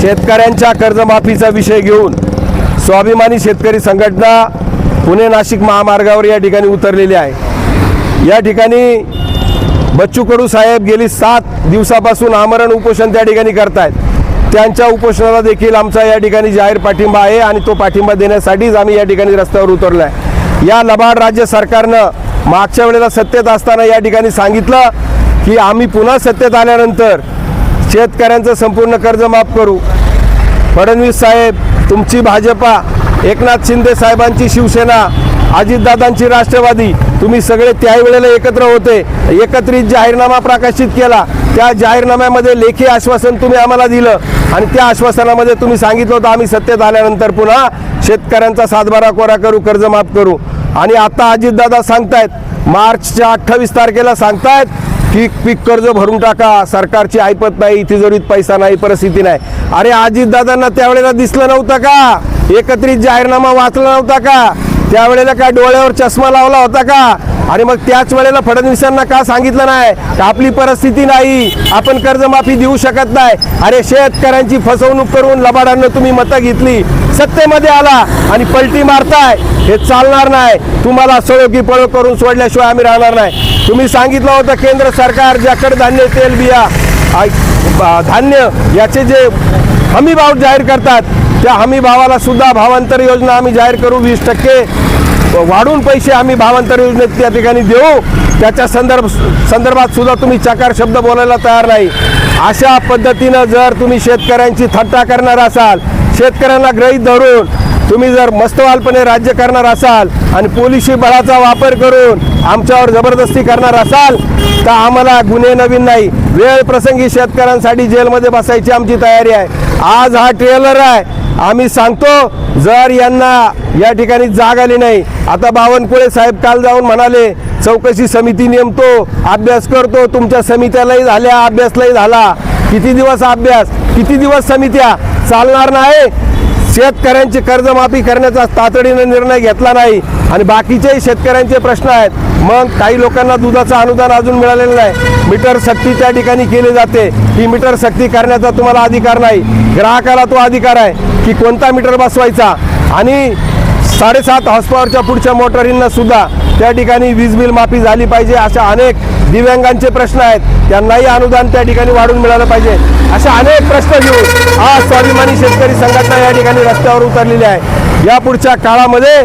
शेतकऱ्यांच्या कर्जमाफीचा विषय घेऊन स्वाभिमानी शेतकरी संघटना पुणे नाशिक महामार्गावर या ठिकाणी उतरलेली आहे. या ठिकाणी बच्चू कडू साहेब गेली सात दिवसापासून आमरण उपोषण त्या ठिकाणी करतायत. त्यांच्या उपोषणाला देखील आमचा या ठिकाणी जाहीर पाठिंबा आहे आणि तो पाठिंबा देण्यासाठीच आम्ही या ठिकाणी रस्त्यावर उतरलो आहे या लबाड राज्य सरकारनं मागच्या वेळेला सत्तेत असताना या ठिकाणी सांगितलं की आम्ही पुन्हा सत्तेत आल्यानंतर शेतकऱ्यांचं संपूर्ण कर्ज माफ करू. फडणवीस साहेब तुमची भाजपा एकनाथ शिंदे साहेबांची शिवसेना अजितदादांची राष्ट्रवादी तुम्ही सगळे त्याही वेळेला एकत्र होते. एकत्रित जाहीरनामा प्रकाशित केला. त्या जाहीरनाम्यामध्ये लेखी आश्वासन तुम्ही आम्हाला दिलं आणि त्या आश्वासनामध्ये तुम्ही सांगितलं होतं आम्ही सत्तेत आल्यानंतर पुन्हा शेतकऱ्यांचा सातबारा कोरा करू कर्ज माफ करू. आणि आता अजितदादा सांगतायत मार्चच्या अठ्ठावीस तारखेला सांगतायत की पीक कर्ज भरून टाका. सरकारची ऐपत नाही तिजोरीत पैसा नाही परिस्थिती नाही. अरे अजितदादांना त्यावेळेला दिसलं नव्हतं का? एकत्रित जाहीरनामा वाचला नव्हता का? त्यावेळेला काय डोळ्यावर चष्मा लावला होता का? आणि मग त्याच वेळेला फडणवीसांना का सांगितलं नाही? का आपली परिस्थिती नाही? आपण कर्जमाफी देऊ शकत नाही. अरे शेतकऱ्यांची फसवणूक करून लबाडांना तुम्ही मतं घेतली. सत्तेमध्ये आला आणि पलटी मारताय. हे चालणार नाही. तुम्हाला सळो की पळो करून सोडल्याशिवाय आम्ही राहणार नाही. तुम्ही सांगितलं होतं केंद्र सरकार ज्याकडे धान्य तेल बिया धान्य याचे जे हमी भाव जाहीर करतात त्या हमी भावाला सुद्धा भावांतर योजना आम्ही जाहीर करू वीस टक्के. वाढून पैसे आम्ही भावांतर योजनेत त्या ठिकाणी देऊ. त्याच्या संदर्भ संदर्भात सुद्धा तुम्ही चकार शब्द बोलायला तयार नाही. अशा पद्धतीनं जर तुम्ही शेतकऱ्यांची थट्टा करणार असाल शेतकऱ्यांना ग्रहीत धरून तुम्ही जर मस्तवालपणे राज्य करणार असाल आणि पोलिसी बळाचा वापर करून आमच्यावर जबरदस्ती करणार असाल तर आम्हाला गुन्हे नवीन नाही. वेळ प्रसंगी शेतकऱ्यांसाठी जेलमध्ये बसायची आमची तयारी आहे. आज हा ट्रेलर आहे. आम्ही सांगतो जर यांना या ठिकाणी जाग आली नाही आता बावनकुळे साहेब काल जाऊन म्हणाले चौकशी समिती नेमतो अभ्यास करतो तुमच्या समित्यालाही झाल्या अभ्यासलाही झाला. किती दिवस अभ्यास किती दिवस समित्या? चालणार नाही. शेतकऱ्यांची कर्जमाफी करण्याचा तातडीनं निर्णय घेतला नाही आणि बाकीचेही शेतकऱ्यांचे प्रश्न आहेत. मग काही लोकांना दुधाचं अनुदान अजून मिळालेलं नाही. मीटर सक्ती त्या ठिकाणी केली जाते. ही मीटर सक्ती करण्याचा तुम्हाला अधिकार नाही. ग्राहकाला तो अधिकार आहे की कोणता मीटर बसवायचा. आणि साडेसात हॉर्सपॉवरच्या पुढच्या मोटरींना सुद्धा त्या ठिकाणी वीज बिल माफी झाली पाहिजे अशा अनेक दिव्यांगांचे प्रश्न आहेत. त्यांनाही अनुदान त्या ठिकाणी वाढून मिळालं पाहिजे. अशा अनेक प्रश्न घेऊन आज स्वाभिमानी शेतकरी संघटना या ठिकाणी रस्त्यावर उतरलेली आहे. या पुढच्या काळामध्ये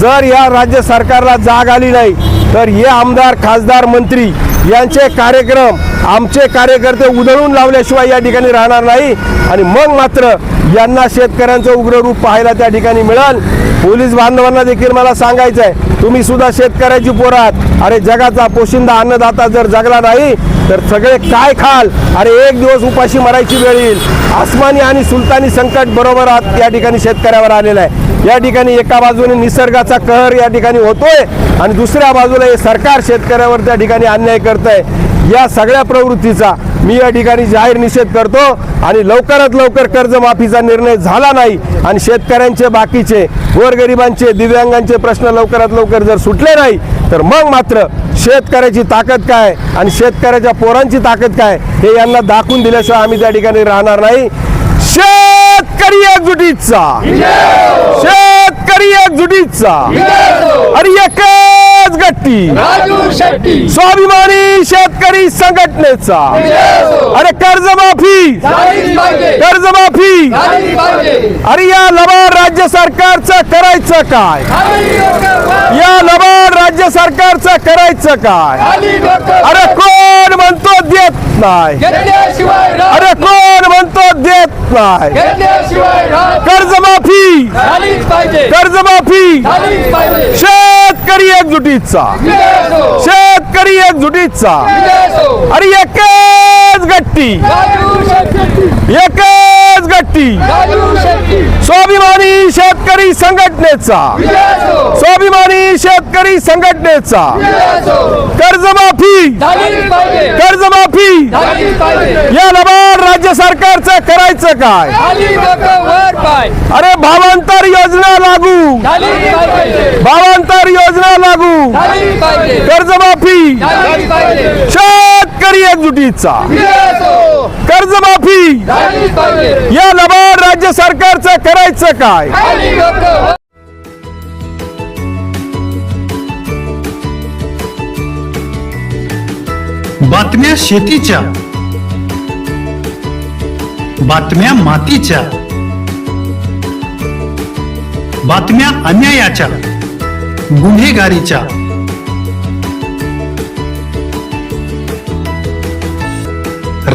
जर या राज्य सरकारला जाग आली नाही तर हे आमदार खासदार मंत्री यांचे कार्यक्रम आमचे कार्यकर्ते उधळून लावल्याशिवाय या ठिकाणी राहणार नाही. आणि मग मात्र यांना शेतकऱ्यांचं उग्र रूप पाहायला त्या ठिकाणी मिळेल. पोलीस बांधवांना देखील मला सांगायचं आहे तुम्ही सुद्धा शेतकऱ्याची पोरात अरे जगाचा पोशिंदा अन्नदाता जर जगला नाही तर सगळे काय खाल? अरे एक दिवस उपाशी मरायची वेळ येईल. आसमानी आणि सुलतानी संकट बरोबर या ठिकाणी शेतकऱ्यावर आलेलं आहे. या ठिकाणी एका बाजूने निसर्गाचा कहर या ठिकाणी होतोय आणि दुसऱ्या बाजूला हे सरकार शेतकऱ्यावर त्या ठिकाणी अन्याय करत आहे या सगळ्या प्रवृत्तीचा मी या ठिकाणी जाहीर निषेध करतो आणि लवकरात लवकर कर्जमाफीचा निर्णय झाला नाही आणि शेतकऱ्यांचे बाकीचे गोरगरिबांचे दिव्यांगांचे प्रश्न लवकरात लवकर जर सुटले नाही तर मग मात्र शेतकऱ्याची ताकद काय आणि शेतकऱ्याच्या पोरांची ताकद काय हे यांना दाखवून दिल्याशिवाय आम्ही त्या ठिकाणी राहणार नाही. शेतकरी एकजुटीचा. शेतकरी एकजुटीचा. अरे एकच गट्टी. स्वाभिमानी शेतकरी संघटनेचा. अरे कर्जमाफी. कर्जमाफी. अरे या लबाड राज्य सरकारचं करायचं काय? या लबाड राज्य सरकारचं करायचं काय? अरे. कोण म्हणतो देत नाही. अरे कोण म्हणतो देत नाही? कर्जमाफी. कर्जमाफी. शेतकरी एकजुटीचा. शेतकरी एकजुटीचा. अरे एकच गट्टी. एकच गट्टी. स्वाभिमानी शेतकरी संघटनेचा. स्वाभिमानी शेतकरी संघटनेचा. कर्जमाफी. कर्जमाफी. या लबाड राज्य सरकारचं करायचं काय? अरे भावांतर योजना लागू. भावांतर योजना लागू. कर्जमाफी. शेतकरी एकजुटीचा. कर्जमाफी! या लबाड राज्य सरकारचं करायचं काय? बातम्या शेतीच्या बातम्या मातीच्या बातम्या अन्यायाच्या गुन्हेगारीच्या.